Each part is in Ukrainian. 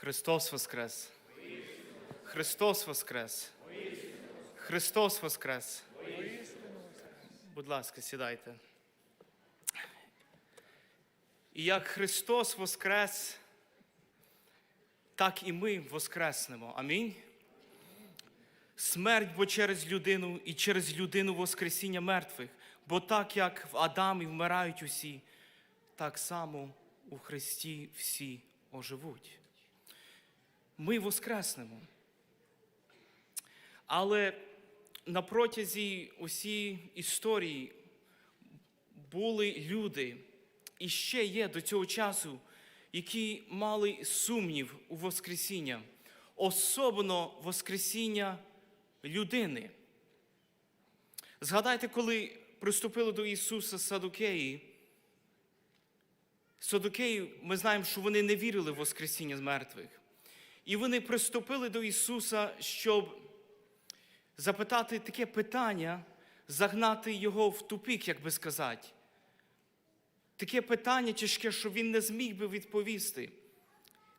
Христос Воскрес! Христос Воскрес! Христос Воскрес! Будь ласка, сідайте. І як Христос Воскрес, так і ми воскреснемо. Амінь. Смерть, бо через людину і через людину Воскресіння мертвих, бо так як в Адамі вмирають усі, так само у Христі всі оживуть. Ми воскреснемо. Але на протязі усієї історії були люди, і ще є до цього часу, які мали сумнів у Воскресіння, особливо Воскресіння людини. Згадайте, коли приступили до Ісуса Садукеї. Садукеї, ми знаємо, що вони не вірили в Воскресіння з мертвих. І вони приступили до Ісуса, щоб запитати таке питання, загнати Його в тупік, як би сказати. Таке питання тяжке, що він не зміг би відповісти.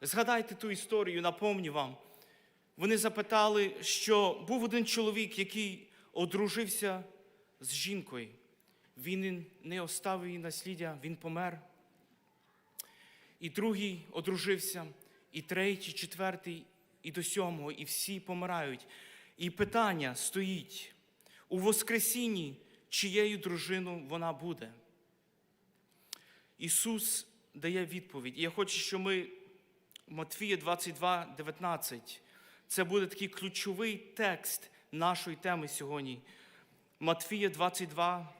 Згадайте ту історію, напомню вам. Вони запитали, що був один чоловік, який одружився з жінкою. Він не оставив її насліддя, він помер. І другий одружився, і третій, четвертий, і до сьомого, і всі помирають. І питання стоїть у Воскресінні, чиєю дружиною вона буде. Ісус дає відповідь. І я хочу, щоб ми Матфія 22, 19. Це буде такий ключовий текст нашої теми сьогодні. Матфія 22,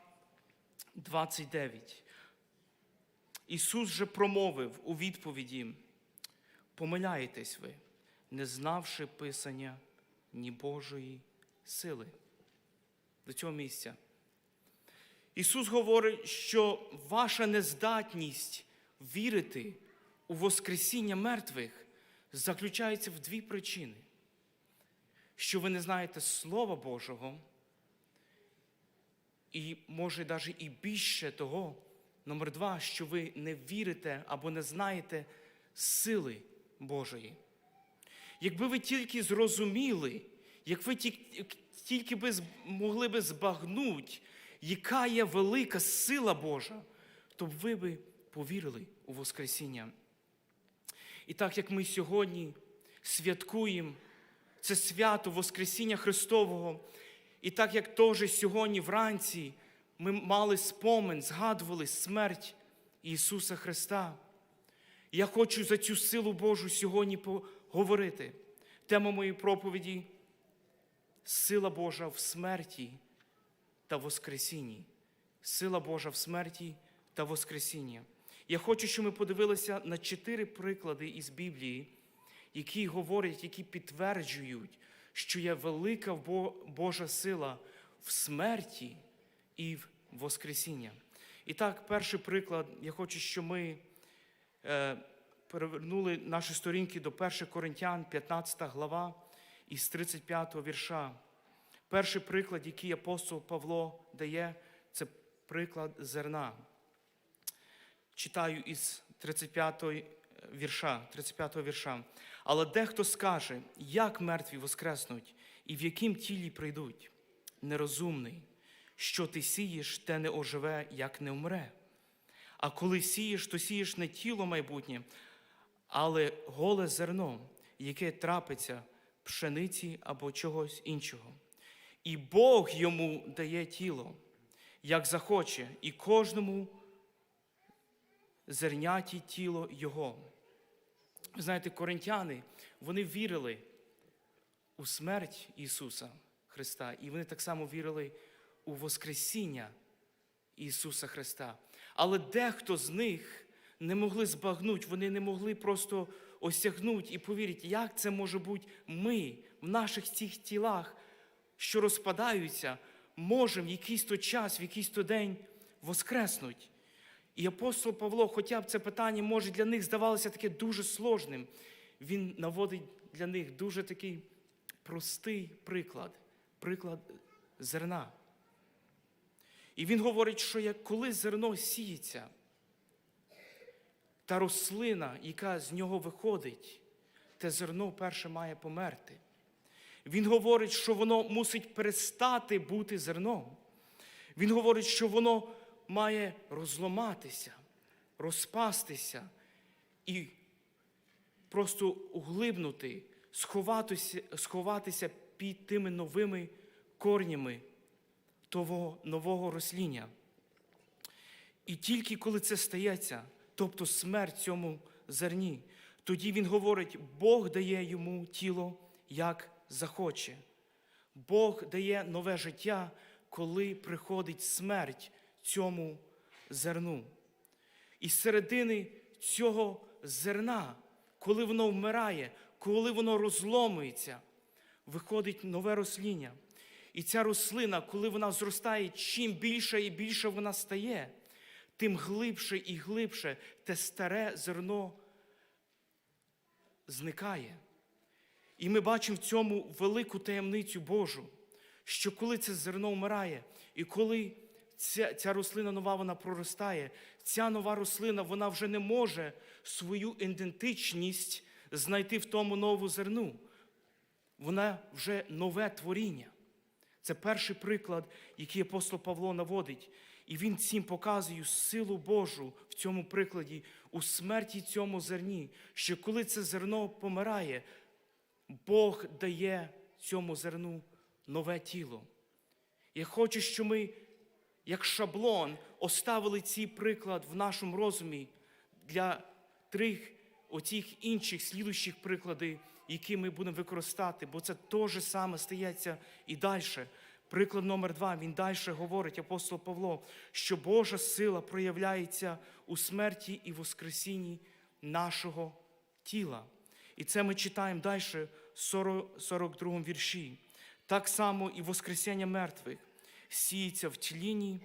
29. Ісус же промовив у відповіді: помиляєтесь ви, не знавши Писання ні Божої сили. До цього місця. Ісус говорить, що ваша нездатність вірити у Воскресіння мертвих заключається в дві причини. Що ви не знаєте Слова Божого, і може навіть і більше того, номер два, що ви не вірите або не знаєте сили Божої. Якби ви тільки зрозуміли, як ви тільки би могли би збагнути, яка є велика сила Божа, то б ви би повірили у Воскресіння. І так як ми сьогодні святкуємо це свято Воскресіння Христового, і так як теж сьогодні вранці ми мали спомин, згадували смерть Ісуса Христа. Я хочу за цю силу Божу сьогодні поговорити. Тема моєї проповіді сила Божа в смерті та Воскресінні. Сила Божа в смерті та Воскресінні. Я хочу, щоб ми подивилися на чотири приклади із Біблії, які говорять, які підтверджують, що є велика Божа сила в смерті і в Воскресіння. І так, перший приклад, я хочу, щоб ми перевернули наші сторінки до 1 Коринтян, 15 глава, із 35 вірша. Перший приклад, який апостол Павло дає, це приклад зерна. Читаю із 35 вірша, 35 вірша. Але дехто скаже, як мертві воскреснуть, і в яким тілі прийдуть. Нерозумний, що ти сієш, те не оживе, як не вмре. А коли сієш, то сієш не тіло майбутнє, але голе зерно, яке трапиться пшениці або чогось іншого. І Бог йому дає тіло, як захоче, і кожному зерняті тіло Його. Ви знаєте, коринтяни, вони вірили у смерть Ісуса Христа, і вони так само вірили у Воскресіння Ісуса Христа. Але дехто з них не могли збагнути, вони не могли просто осягнути і повірити, як це може бути ми в наших цих тілах, що розпадаються, можемо в якийсь то час, в якийсь то день воскреснути. І апостол Павло, хоча б це питання може для них здавалося таке дуже сложним, він наводить для них дуже такий простий приклад, приклад зерна. І він говорить, що як коли зерно сіється, та рослина, яка з нього виходить, те зерно перше має померти. Він говорить, що воно мусить перестати бути зерном. Він говорить, що воно має розломатися, розпастися і просто углибнути, сховатися, сховатися під тими новими корнями того нового росління. І тільки коли це стається, тобто смерть цьому зерні, тоді він говорить, Бог дає йому тіло, як захоче. Бог дає нове життя, коли приходить смерть цьому зерну. І з середини цього зерна, коли воно вмирає, коли воно розломується, виходить нове росління. І ця рослина, коли вона зростає, чим більше і більше вона стає, тим глибше і глибше те старе зерно зникає. І ми бачимо в цьому велику таємницю Божу, що коли це зерно вмирає, і коли ця, ця рослина нова вона проростає, ця нова рослина вона вже не може свою ідентичність знайти в тому нову зерну. Вона вже нове творіння. Це перший приклад, який апостол Павло наводить. І він цим показує силу Божу в цьому прикладі, у смерті цьому зерні, що коли це зерно помирає, Бог дає цьому зерну нове тіло. Я хочу, щоб ми, як шаблон, оставили цей приклад в нашому розумі для трьох оцих інших слідуючих прикладів, які ми будемо використати, бо це те ж саме стається і далі. Приклад номер два, він далі говорить, апостол Павло, що Божа сила проявляється у смерті і воскресінні нашого тіла. І це ми читаємо далі, в 42 му вірші. Так само і Воскресіння мертвих сіється в тліні,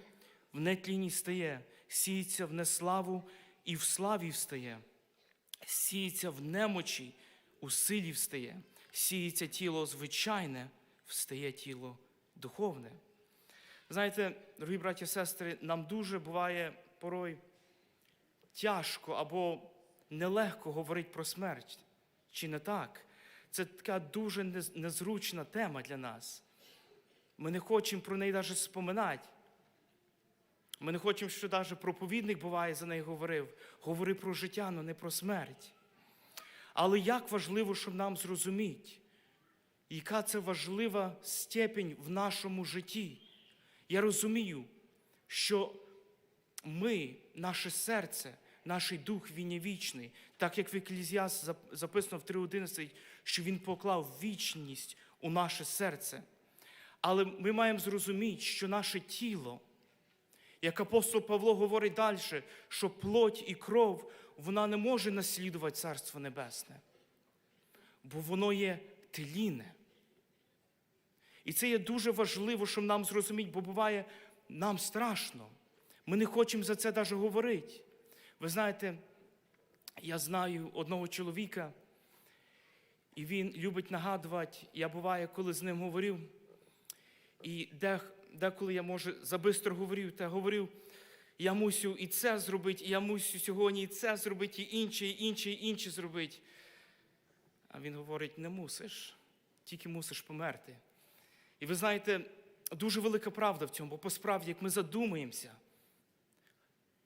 в нетліні стає, сіється в неславу і в славі встає, сіється в немочі, у силі встає, сіється тіло звичайне, встає тіло духовне. Знаєте, дорогі браті і сестри, нам дуже буває порой тяжко або нелегко говорити про смерть. Чи не так? Це така дуже незручна тема для нас. Ми не хочемо про неї навіть споминати. Ми не хочемо, що навіть проповідник буває за неї говорив. Говори про життя, але не про смерть. Але як важливо, щоб нам зрозуміти, яка це важлива степень в нашому житті. Я розумію, що ми, наше серце, наш дух, він є вічний, так як в Еклізіас записано в 3.11, що він поклав вічність у наше серце. Але ми маємо зрозуміти, що наше тіло, як апостол Павло говорить далі, що плоть і кров вона не може наслідувати Царство Небесне, бо воно є тлінне. І це є дуже важливо, щоб нам зрозуміти, бо буває, нам страшно. Ми не хочемо за це навіть говорити. Ви знаєте, я знаю одного чоловіка, і він любить нагадувати, я буває, коли з ним говорив, і деколи я, може, забистро говорив, та говорив, я мусю і це зробити, і я мусю сьогодні і це зробити, і інше, і інше, і інше зробити. А він говорить: не мусиш, тільки мусиш померти. І ви знаєте, дуже велика правда в цьому, бо посправді, як ми задумаємося,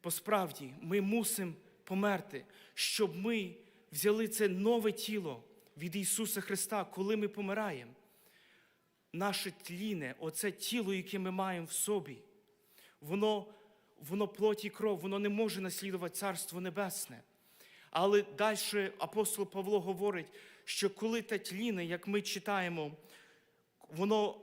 посправді ми мусимо померти, щоб ми взяли це нове тіло від Ісуса Христа, коли ми помираємо. Наше тліне, оце тіло, яке ми маємо в собі, воно, воно плоть і кров, воно не може наслідувати Царство Небесне. Але далі апостол Павло говорить, що коли те тліне, як ми читаємо, воно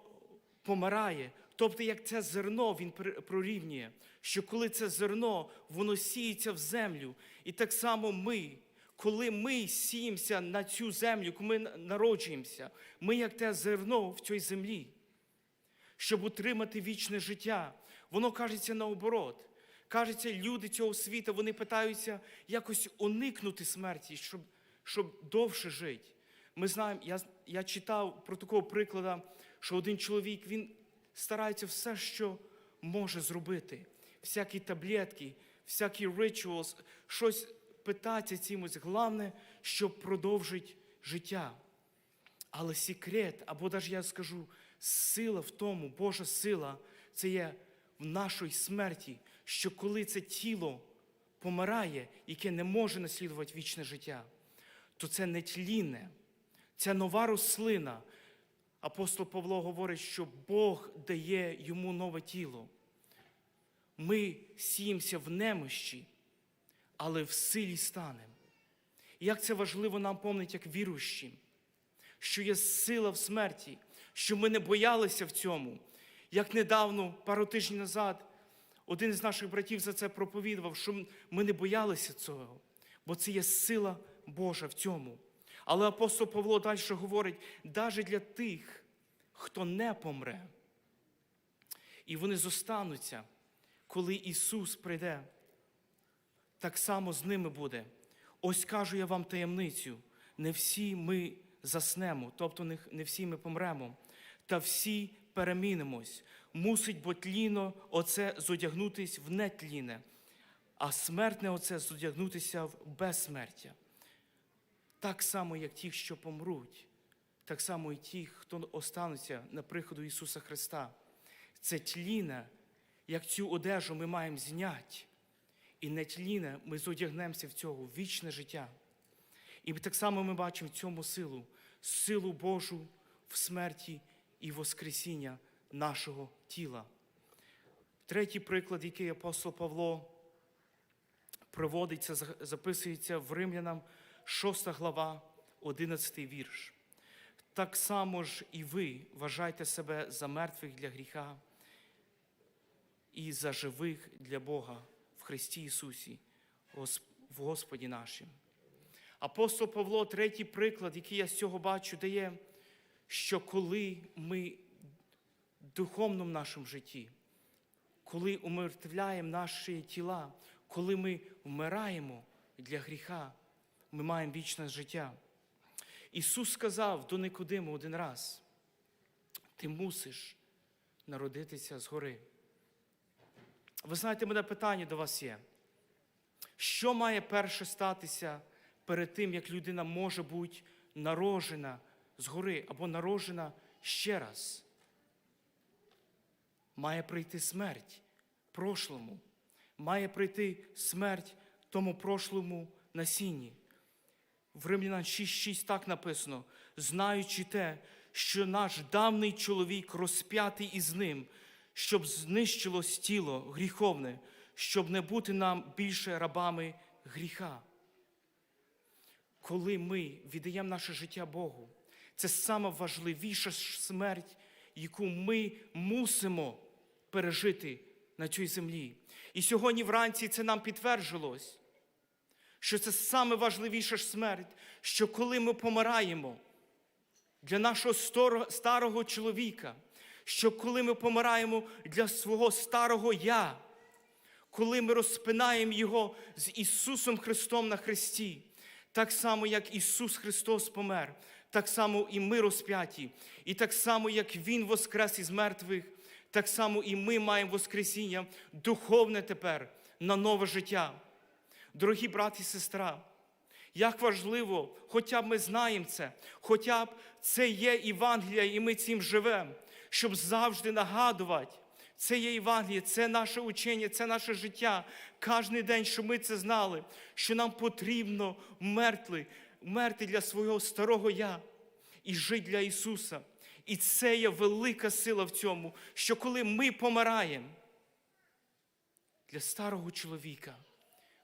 помирає. Тобто, як це зерно він прорівнює, що коли це зерно, воно сіється в землю. І так само ми, коли ми сіємося на цю землю, коли ми народжуємося, ми як те зерно в цій землі, щоб утримати вічне життя. Воно кажеться наоборот. Кажеться, люди цього світу вони питаються якось уникнути смерті, щоб, щоб довше жити. Ми знаємо, я, я читав про такого прикладу, що один чоловік він старається все, що може зробити. Всякі таблетки, всякі rituals, щось питатися цимось. Головне, щоб продовжити життя. Але секрет, або навіть я скажу, сила в тому, Божа сила, це є в нашій смерті, що коли це тіло помирає, яке не може наслідувати вічне життя, то це не тлінне, це нова рослина. Апостол Павло говорить, що Бог дає йому нове тіло. Ми сіємося в немощі, але в силі станемо. І як це важливо нам помнити, як віруючим, що є сила в смерті, що ми не боялися в цьому. Як недавно, пару тижнів назад, один з наших братів за це проповідував, що ми не боялися цього, бо це є сила Божа в цьому. Але апостол Павло далі говорить, навіть для тих, хто не помре, і вони зостануться, коли Ісус прийде, так само з ними буде. Ось кажу я вам таємницю: не всі ми заснемо, тобто не- всі ми помремо, та всі перемінимось. Мусить бо тліно оце зодягнутись в нетліне, а смертне оце зодягнутися в безсмертя. Так само, як ті, що помруть, так само і ті, хто остануться на приходу Ісуса Христа. Це тліне, як цю одежу ми маємо зняти. І не тліне, ми зодягнемося в цього вічне життя. І так само ми бачимо в цьому силу, силу Божу в смерті і воскресіння нашого тіла. Третій приклад, який апостол Павло за- записується в Римлянам 6 глава, 11 вірш. Так само ж і ви вважайте себе за мертвих для гріха і за живих для Бога в Христі Ісусі, в Господі нашим. Апостол Павло, третій приклад, який я з цього бачу, дає, що коли ми в нашому житті, коли умертвляємо наші тіла, коли ми вмираємо для гріха, ми маємо вічне життя. Ісус сказав до Никодиму один раз: ти мусиш народитися згори. Ви знаєте, мене питання до вас є. Що має перше статися перед тим, як людина може бути народжена згори або народжена ще раз? Має прийти смерть прошлому, має прийти смерть тому прошлому насінні. В Римлянам 6.6 так написано, знаючи те, що наш давний чоловік розп'ятий із ним, щоб знищилось тіло гріховне, щоб не бути нам більше рабами гріха. Коли ми віддаємо наше життя Богу, це сама важливіша смерть, яку ми мусимо пережити на цій землі. І сьогодні вранці це нам підтверджилось що це саме важливіша смерть, що коли ми помираємо для нашого старого чоловіка, що коли ми помираємо для свого старого я, коли ми розпинаємо його з Ісусом Христом на Христі, так само, як Ісус Христос помер, так само і ми розп'яті, і так само, як Він воскрес із мертвих, так само і ми маємо Воскресіння духовне тепер на нове життя. Дорогі брат і сестра, як важливо, хоча б ми знаємо це, хоча б це є Євангелія, і ми цим живемо, щоб завжди нагадувати. Це є Євангеліє, це наше учення, це наше життя. Кожний день, щоб ми це знали, що нам потрібно вмерти, вмерти для свого старого я і жити для Ісуса. І це є велика сила в цьому, що коли ми помираємо для старого чоловіка,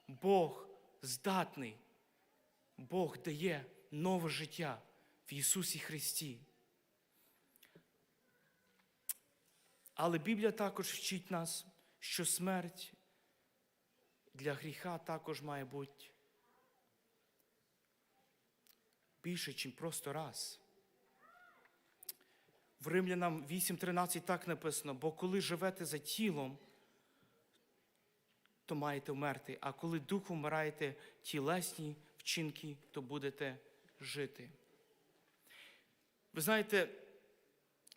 Бог здатний, Бог дає нове життя в Ісусі Христі. Але Біблія також вчить нас, що смерть для гріха також має бути більше, ніж просто раз. В Римлянам 8.13 так написано, бо коли живете за тілом, то маєте вмерти, а коли духом вмираєте тілесні вчинки, то будете жити. Ви знаєте,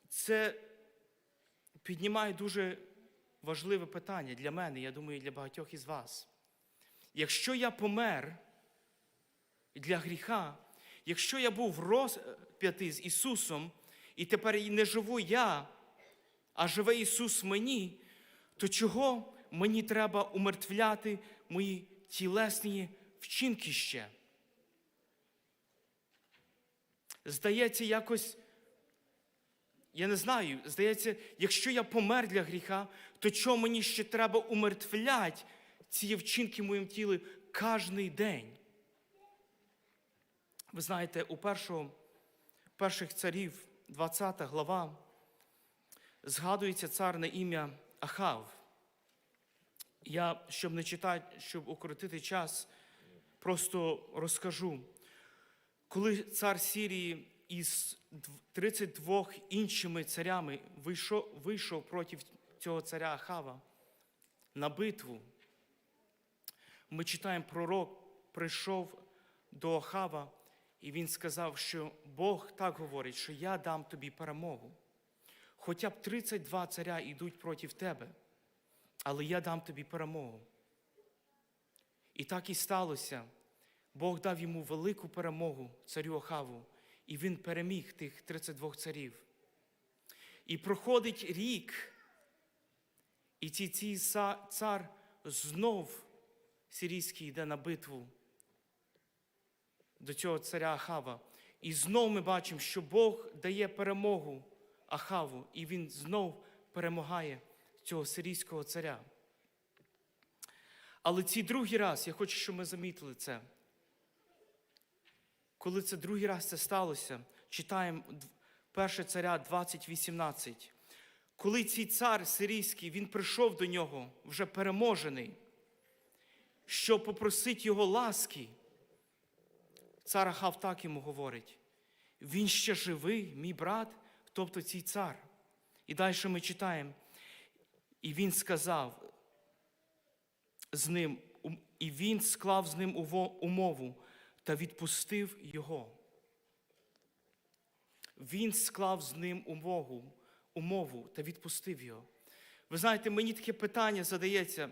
це піднімає дуже важливе питання для мене, я думаю, і для багатьох із вас. Якщо я помер для гріха, якщо я був розп'ятий з Ісусом, і тепер не живу я, а живе Ісус мені, то чого мені треба умертвляти мої тілесні вчинки ще? Здається, якось, я не знаю, здається, якщо я помер для гріха, то чого мені ще треба умертвляти ці вчинки в моєму тілі кожний день? Ви знаєте, у першого, перших царів, 20 глава, згадується цар на ім'я Ахав. Я, щоб не читати, щоб укоротити час, просто розкажу. Коли цар Сірії із 32 іншими царями вийшов, вийшов проти цього царя Ахава на битву, ми читаємо, пророк прийшов до Ахава, і він сказав, що Бог так говорить, що я дам тобі перемогу. Хоча б 32 царя йдуть проти тебе, але я дам тобі перемогу. І так і сталося. Бог дав йому велику перемогу царю Ахаву, і він переміг тих 32 царів. І проходить рік, і цей цар знов сирійський йде на битву до цього царя Ахава. І знов ми бачимо, що Бог дає перемогу Ахаву, і він знов перемагає цього сирійського царя. Але цей другий раз, я хочу, щоб ми замітили це. Коли це другий раз це сталося, читаємо 1 царя 20.18. Коли цей цар сирійський, він прийшов до нього вже переможений, щоб попросити його ласки, цар Ахав так йому говорить: він ще живий, мій брат, тобто цей цар. І далі ми читаємо. І він сказав з ним, і він склав з ним умову та відпустив його. Він склав з ним умову, умову та відпустив його. Ви знаєте, мені таке питання задається.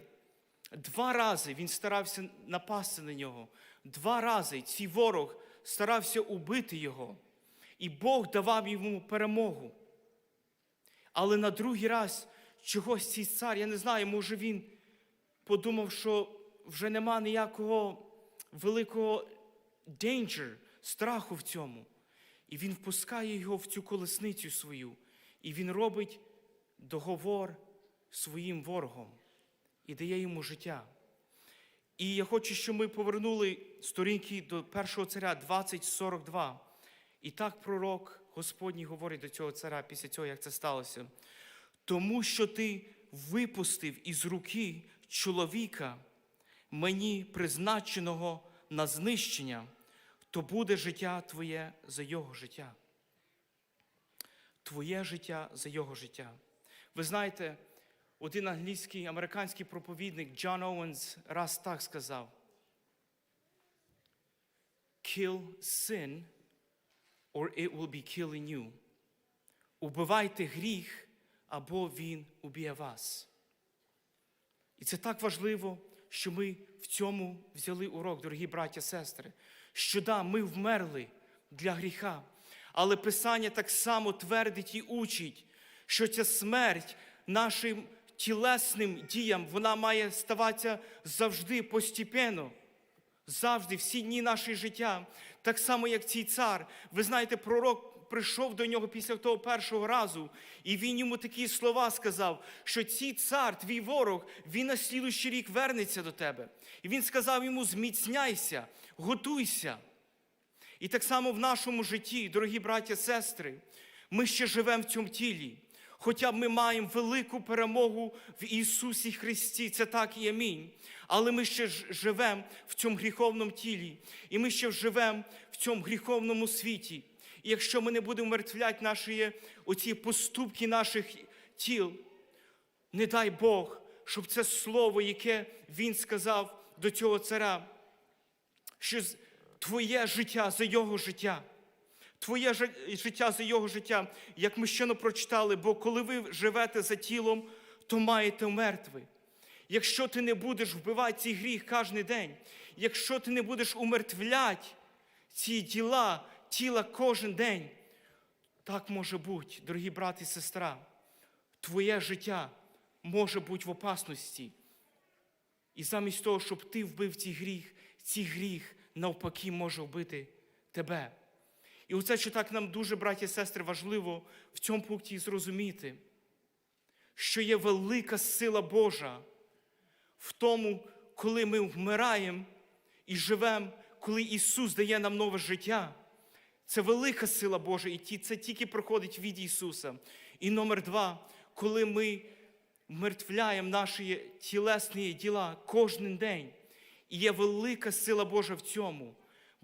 Два рази він старався напасти на нього. Два рази цей ворог старався убити його. І Бог давав йому перемогу. Але на другий раз чогось цей цар, я не знаю, може він подумав, що вже нема ніякого великого danger, страху в цьому. І він впускає його в цю колесницю свою, і він робить договор своїм ворогом і дає йому життя. І я хочу, щоб ми повернули сторінки до першого царя 2042. І так пророк Господній говорить до цього царя після цього, як це сталося. Тому що ти випустив із руки чоловіка, мені призначеного на знищення, то буде життя твоє за його життя. Твоє життя за його життя. Ви знаєте, один англійський американський проповідник Джон Оуенс раз так сказав: Kill sin, or it will be killing you. Убивайте гріх, або він уб'є вас. І це так важливо, що ми в цьому взяли урок, дорогі браття, сестри. Що да, ми вмерли для гріха, але Писання так само твердить і учить, що ця смерть нашим тілесним діям вона має ставатися завжди постепенно. Завжди, всі дні нашого життя, так само, як цей цар. Ви знаєте, пророк прийшов до нього після того першого разу, і він йому такі слова сказав, що цей цар, твій ворог, він на слідущий рік вернеться до тебе. І він сказав йому: зміцняйся, готуйся. І так само в нашому житті, дорогі браття, сестри, ми ще живемо в цьому тілі. Хоча ми маємо велику перемогу в Ісусі Христі, це так і амінь. Але ми ще живемо в цьому гріховному тілі, і ми ще живемо в цьому гріховному світі. І якщо ми не будемо мертвляти наші оці поступки наших тіл, не дай Бог, щоб це слово, яке Він сказав до цього царя, що твоє життя за його життя. Твоє життя за його життя, як ми щойно прочитали, бо коли ви живете за тілом, то маєте мертвий. Якщо ти не будеш вбивати цей гріх кожен день, якщо ти не будеш умертвляти ці діла, тіла кожен день. Так може бути, дорогі брати і сестра. Твоє життя може бути в опасності. І замість того, щоб ти вбив цей гріх, цей гріх навпаки може вбити тебе. І оце, що так нам дуже, браті і сестри, важливо в цьому пункті зрозуміти, що є велика сила Божа в тому, коли ми вмираємо і живемо, коли Ісус дає нам нове життя. Це велика сила Божа, і це тільки проходить від Ісуса. І номер два, коли ми вмертвляємо наші тілесні діла кожен день. І є велика сила Божа в цьому.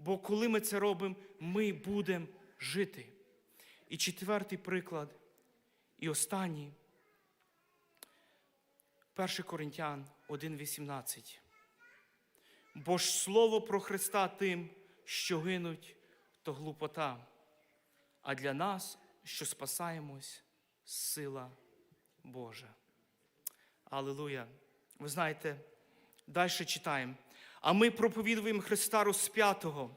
Бо коли ми це робимо, ми будемо жити. І четвертий приклад, і останній. 1 Коринтян 1,18. Бо ж слово про Христа тим, що гинуть, то глупота, а для нас, що спасаємось, сила Божа. Аллилуйя. Ви знаєте, далі читаємо. А ми проповідуємо Христа розп'ятого.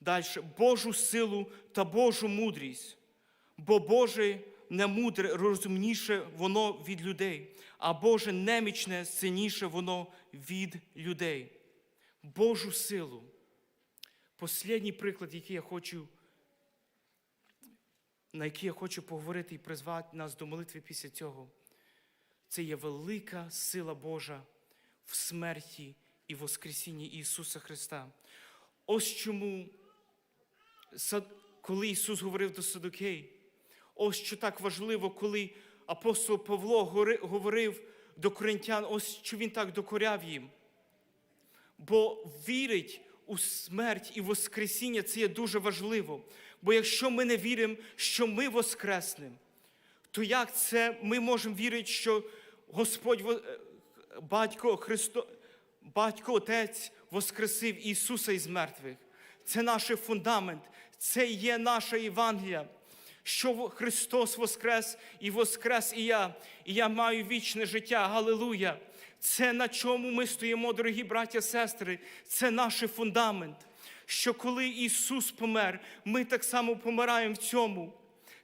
Далі Божу силу та Божу мудрість. Бо Боже немудре розумніше воно від людей, а Боже немічне сильніше воно від людей. Божу силу. Послідній приклад, який я хочу, на який я хочу поговорити і призвати нас до молитви після цього, це є велика сила Божа в смерті і Воскресінні Ісуса Христа. Ось чому, коли Ісус говорив до Садокей, ось що так важливо, коли апостол Павло говорив до коринтян, ось що він так докоряв їм. Бо вірить у смерть і Воскресіння це є дуже важливо. Бо якщо ми не віримо, що ми воскреснемо, то як це ми можемо вірити, що Господь е, Батько Христо, Батько Отець воскресив Ісуса із мертвих? Це наш фундамент, це є наша Євангелія. Що Христос воскрес і воскрес і я, і я маю вічне життя. Галилуя! Це на чому ми стоїмо, дорогі браття, сестри, це наш фундамент. Що коли Ісус помер, ми так само помираємо в цьому.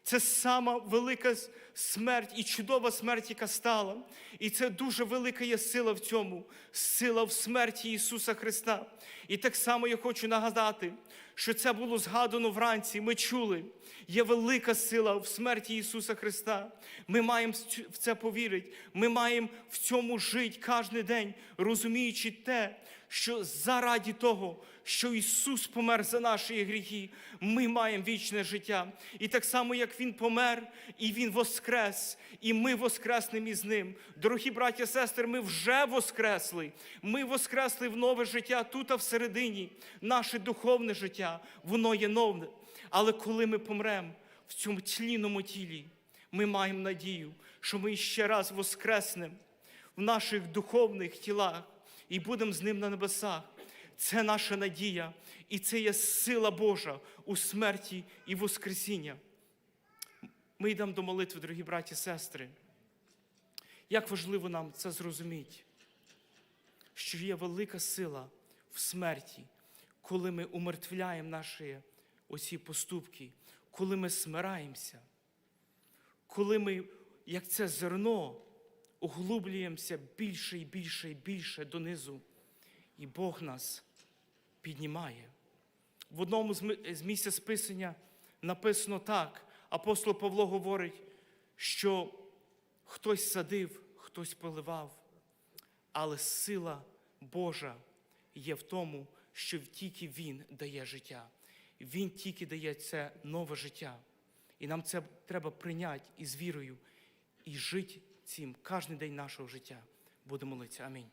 Це сама велика смерть і чудова смерть, яка стала. І це дуже велика є сила в цьому, сила в смерті Ісуса Христа. І так само я хочу нагадати, що це було згадано вранці. Ми чули, є велика сила в смерті Ісуса Христа. Ми маємо в це повірити. Ми маємо в цьому жити кожен день, розуміючи те, що заради того, що Ісус помер за наші гріхи, ми маємо вічне життя. І так само, як Він помер, і Він воскрес, і ми воскреснемо із Ним. Дорогі браття сестри, ми вже воскресли. Ми воскресли в нове життя тут, а всередині. Наше духовне життя, воно є нове. Але коли ми помремо в цьому тлінному тілі, ми маємо надію, що ми ще раз воскреснемо в наших духовних тілах і будемо з ним на небесах. Це наша надія, і це є сила Божа у смерті і воскресіння. Ми йдемо до молитви, дорогі браті і сестри. Як важливо нам це зрозуміти, що є велика сила в смерті, коли ми умертвляємо наші оці поступки, коли ми смираємося, коли ми, як це зерно, углублюємося більше і більше і більше донизу, і Бог нас піднімає. В одному з місця списання написано так: апостол Павло говорить, що хтось садив, хтось поливав, але сила Божа є в тому, що тільки Він дає життя. Він тільки дає це нове життя. І нам це треба прийняти із вірою і жити цим кожен день нашого життя. Будемо молитися. Амінь.